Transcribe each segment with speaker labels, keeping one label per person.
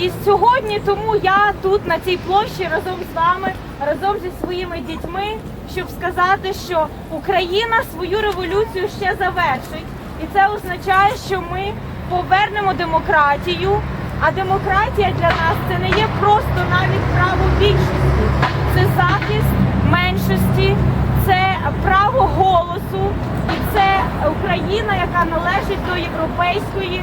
Speaker 1: І сьогодні тому я тут на цій площі разом з вами, разом зі своїми дітьми, щоб сказати, що Україна свою революцію ще завершить, і це означає, що ми повернемо демократію. А демократія для нас це не є просто навіть право більшості, це захист меншості, це право голосу, і це Україна, яка належить до європейської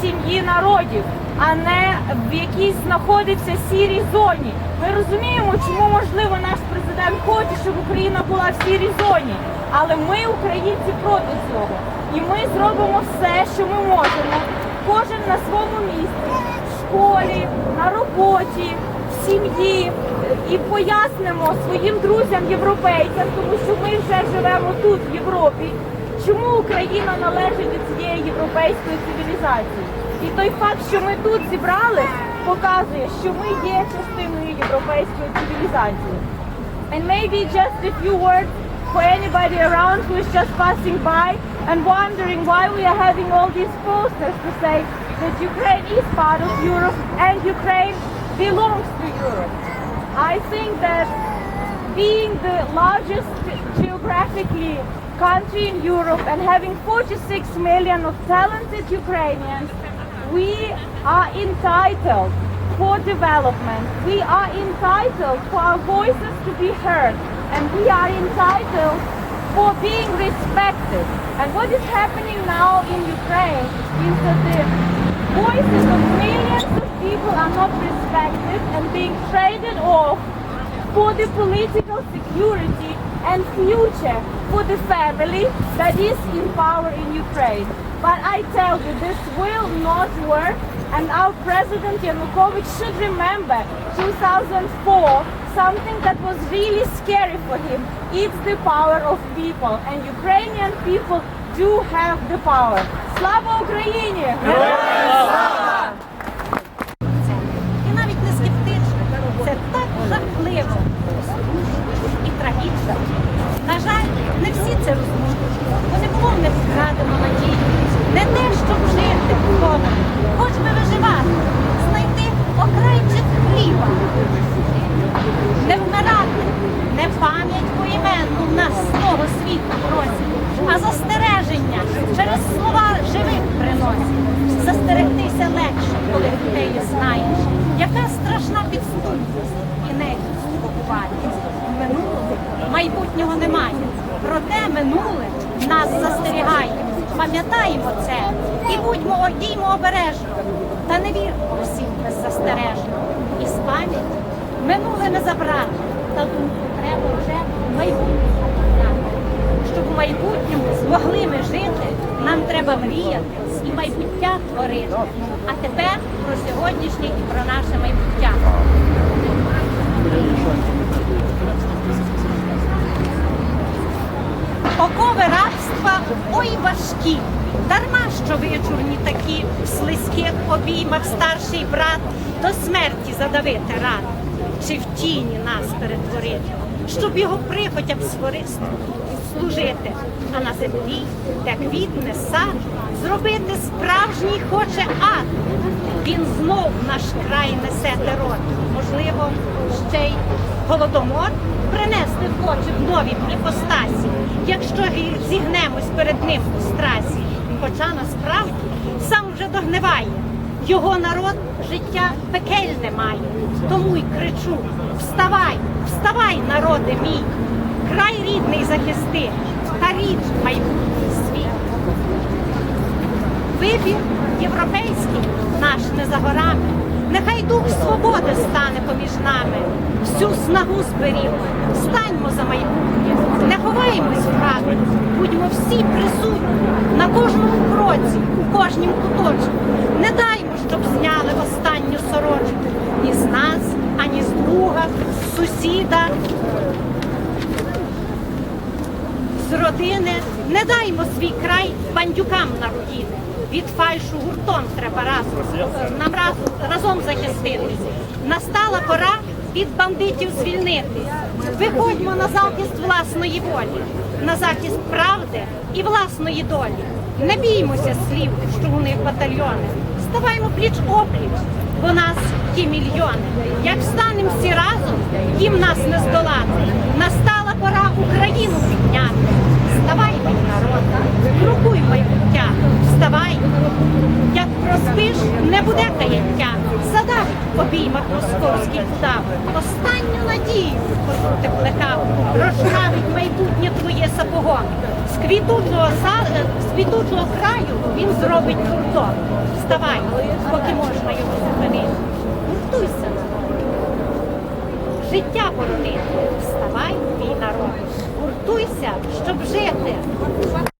Speaker 1: сім'ї народів, а не в якійсь знаходиться сірій зоні. Ми розуміємо, чому можливо наш президент хоче, щоб Україна була в сірій зоні, але ми, українці, проти цього. І ми зробимо все, що ми можемо. Кожен на своєму місці, в школі, на роботі, в сім'ї і пояснимо своїм друзям європейцям, тому що ми вже живемо тут, в Європі, чому Україна належить до цієї європейської цивілізації. І той факт, що ми тут зібрали, показує, що ми є частиною європейської цивілізації. And maybe just a few words for anybody around who is just passing by and wondering why we are having all these posters to say that Ukraine is part of Europe and Ukraine belongs to Europe. I think that being the largest geographically country in Europe and having 46 million of talented Ukrainians, we are entitled for development. We are entitled for our voices to be heard and we are entitled for being respected. And what is happening now in Ukraine is that the voices of millions of people are not respected and being traded off for the political security and future for the family that is in power in Ukraine. But I tell you, this will not work and our President Yanukovych should remember 2004, something that was really scary for him. It's the power of people and Ukrainian people do have the power. Slava Ukraini!
Speaker 2: Застереження через слова живих приносять. Застерегтися легше, коли ти знаєш. Яка страшна підступність і нею спокувати. Минулого майбутнього немає. Проте минуле нас застерігає. Пам'ятаємо це і будьмо діймо обережно. Та не вірмо всім беззастережно. І з пам'яті минуле не забрати, треба мріяти і майбуття творити. А тепер про сьогоднішнє і про наше майбуття. Ой важкі. Дарма, що вичурні такі в слизьких обіймах старший брат до смерті задавити рад, чи в тіні нас перетворити, щоб його прихотям свористо служити, а на землі, де квітне сад, зробити справжній хоче ад. Він знов наш край несе терор, можливо, ще й голодомор принести хоче в новій іпостасі, якщо гі- зігнемось перед ним у страсі. Хоча насправді сам вже догниває, його народ життя пекельне має. Тому й кричу: вставай, вставай, народи мій, край рідний захисти, та річ майбутній світ. Вибір європейський наш не за горами. Нехай дух свободи стане поміж нами. Всю снагу зберіг, станьмо за майбутнє, не ховаємось в хату, будьмо всі присутні на кожному кроці, у кожнім куточку. Не даймо, щоб зняли останню сорочку ні з нас, ані з друга, з сусіда, з родини не даймо свій край бандюкам на руїни. Від фальшу гуртом треба разом нам раз- разом захиститись. Настала пора від бандитів звільнитись. Виходьмо на захист власної волі, на захист правди і власної долі. Не біймося слів, що них батальйони. Ставаймо пліч опліч, бо нас ті мільйони. Як встанемо всі разом, їм нас не здолати. Настала пора Україну підняти. Надію ти плекав. Майбутнє твоє сапого. З квітучого, е, з квітучого краю він зробить кордон. Вставай, поки можна його зупинити. Гуртуйся життя борони, Вставай, мій народ, гуртуйся, щоб жити.